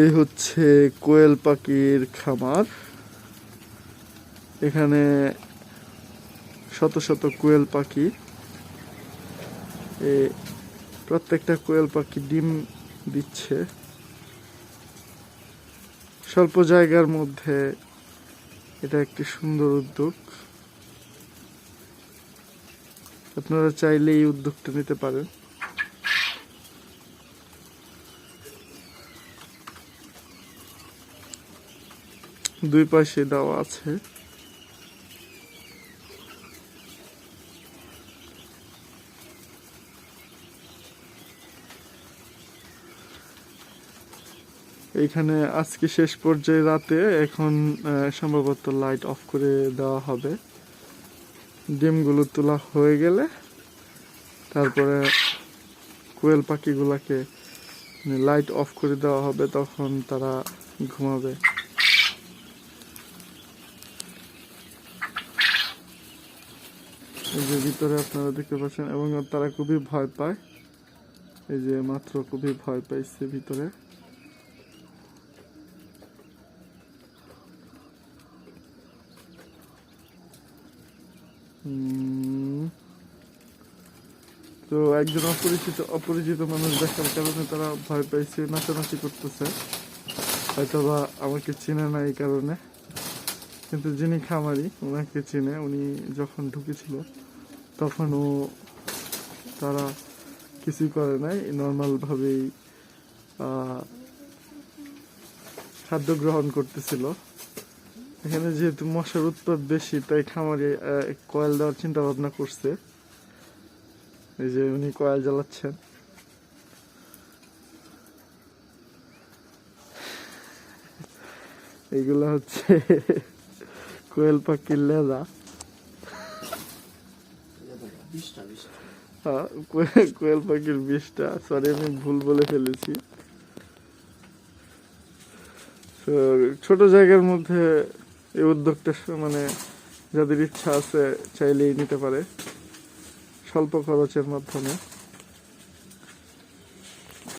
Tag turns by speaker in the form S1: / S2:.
S1: এই হচ্ছে কোয়েল পাখির খামার। এখানে শত শত কোয়েল পাখি। প্রত্যেকটা কোয়েল পাখি ডিম দিচ্ছে। স্বল্প জায়গার মধ্যে এটা একটি সুন্দর উদ্যোগ। আপনারা চাইলে এই উদ্যোগটা নিতে পারেন। দুই পাশে দেওয়া আছে। এইখানে আজকে শেষ পর্যায়ে রাতে এখন সম্ভবত লাইট অফ করে দেওয়া হবে। ডিমগুলো তোলা হয়ে গেলে তারপরে কোয়েল পাখিগুলাকে লাইট অফ করে দেওয়া হবে, তখন তারা ঘুমাবে। এই যে ভিতরে আপনারা দেখতে পাচ্ছেন, এবং তারা খুবই ভয় পায়। এই যে মাত্র খুবই ভয় পাইছে ভিতরে। তো একজন অপরিচিত অপরিচিত মানুষ দেখার কারণে তারা ভয় পাইছে, নাচানাচি করতেছে। হয়তো বা আমাকে চেনে না এই কারণে। কিন্তু যিনি খামারি, ওনাকে চেনে উনি যখন ঢুকেছিল, তখন ও তারা কিছুই করে নাই, নর্মালভাবেই খাদ্য গ্রহণ করতেছিল। এখানে যেহেতু মশার উৎপাদ বেশি, তাই খামারে কয়েল দেওয়ার চিন্তা ভাবনা করছে। এই যে উনি কয়েল জ্বালাচ্ছেন। এগুলো হচ্ছে কোয়েল পাখির লেদা কোয়েল পাখির বিষটা সরি আমি ভুল বলে ফেলেছি। ছোট জায়গার মধ্যে এই উদ্যোগটা মানে যাদের ইচ্ছা আছে চাইলেই নিতে পারে। স্বল্প খরচের মাধ্যমে।